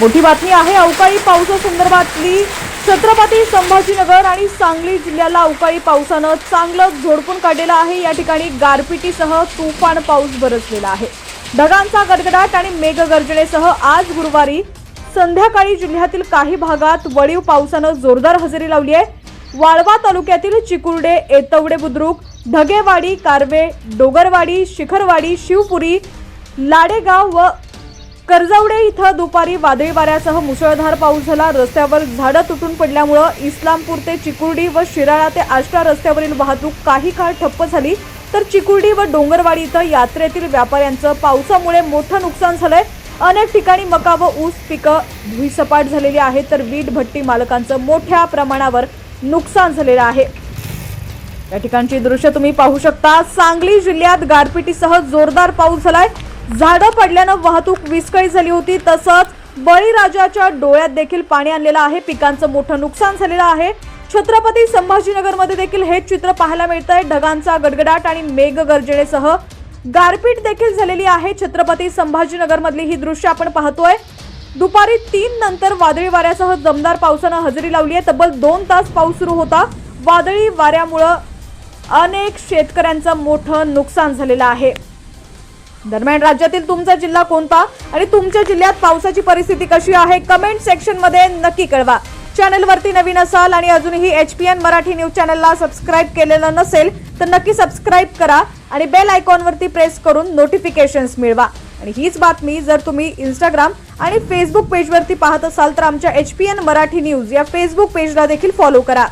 मोठी बातमी आहे अवकाळी पावसासंदर्भातली छत्रपती संभाजीनगर आणि सांगली जिल्ह्याला अवकाळी पावसानं चांगलं झोडपून काढलेलं आहे. या ठिकाणी गारपिटीसह तुफान पाऊस बरसलेला आहे. ढगांचा गडगडाट आणि मेघगर्जनेसह आज गुरुवारी संध्याकाळी जिल्ह्यातील काही भागात वळीव पावसानं जोरदार हजेरी लावली आहे. वाळवा तालुक्यातील चिकुर्डे एतवडे बुद्रुक ढगेवाडी कारवे डोगरवाडी शिखरवाडी शिवपुरी लाडेगाव व कर्जावडे इथं दुपारी वादळी वाऱ्यासह मुसळधार पाऊस झाला. रस्त्यावर झाडं तुटून पडल्यामुळं इस्लामपूर ते चिकुर्डी व शिराळा ते आष्टा रस्त्यावरील वाहतूक काही काळ ठप्प झाली. तर चिकुर्डी व डोंगरवाडी इथं यात्रेतील व्यापाऱ्यांचं पावसामुळे मोठं नुकसान झालंय. अनेक ठिकाणी मका व ऊस पिकं भुईसपाट झालेली आहेत. तर वीट भट्टी मालकांचं मोठ्या प्रमाणावर नुकसान झालेलं आहे. या ठिकाणची दृश्य तुम्ही पाहू शकता. सांगली जिल्ह्यात गारपिटीसह जोरदार पाऊस झालाय. झाडं पडल्यानं वाहतूक विस्कळीत झाली होती. तसंच बळीराजाच्या डोळ्यात देखील पाणी आणलेलं आहे. पिकांचं मोठं नुकसान झालेलं आहे. छत्रपती संभाजीनगरमध्ये देखील हेच चित्र पाहायला मिळतंय. ढगांचा गडगडाट आणि मेघगर्जनेसह गारपीट देखील झालेली आहे. छत्रपती संभाजीनगरमधली ही दृश्य आपण पाहतोय. दुपारी तीन नंतर वादळी वाऱ्यासह दमदार पावसानं हजेरी लावली आहे. तब्बल दोन तास पाऊस सुरू होता. वादळी वाऱ्यामुळं अनेक शेतकऱ्यांचं मोठं नुकसान झालेलं आहे. दरम्यान राज्यातील तुमचा जिल्हा कोणता आणि तुमच्या जिल्ह्यात पावसाची परिस्थिती कशी आहे? कमेंट सेक्शनमध्ये नक्की कळवा. चॅनलवरती नवीन असाल आणि अजूनही H P N Marathi news चॅनलला सबस्क्राईब केलेलं नसेल तर नक्की सबस्क्राईब करा आणि बेल आयकॉनवरती प्रेस करून नोटिफिकेशन्स मिळवा. आणि हीच बातमी जर तुम्ही इंस्टाग्राम आणि फेसबुक पेजवरती पाहत असाल तर आमच्या H P N Marathi news या फेसबुक पेजला देखील फॉलो करा.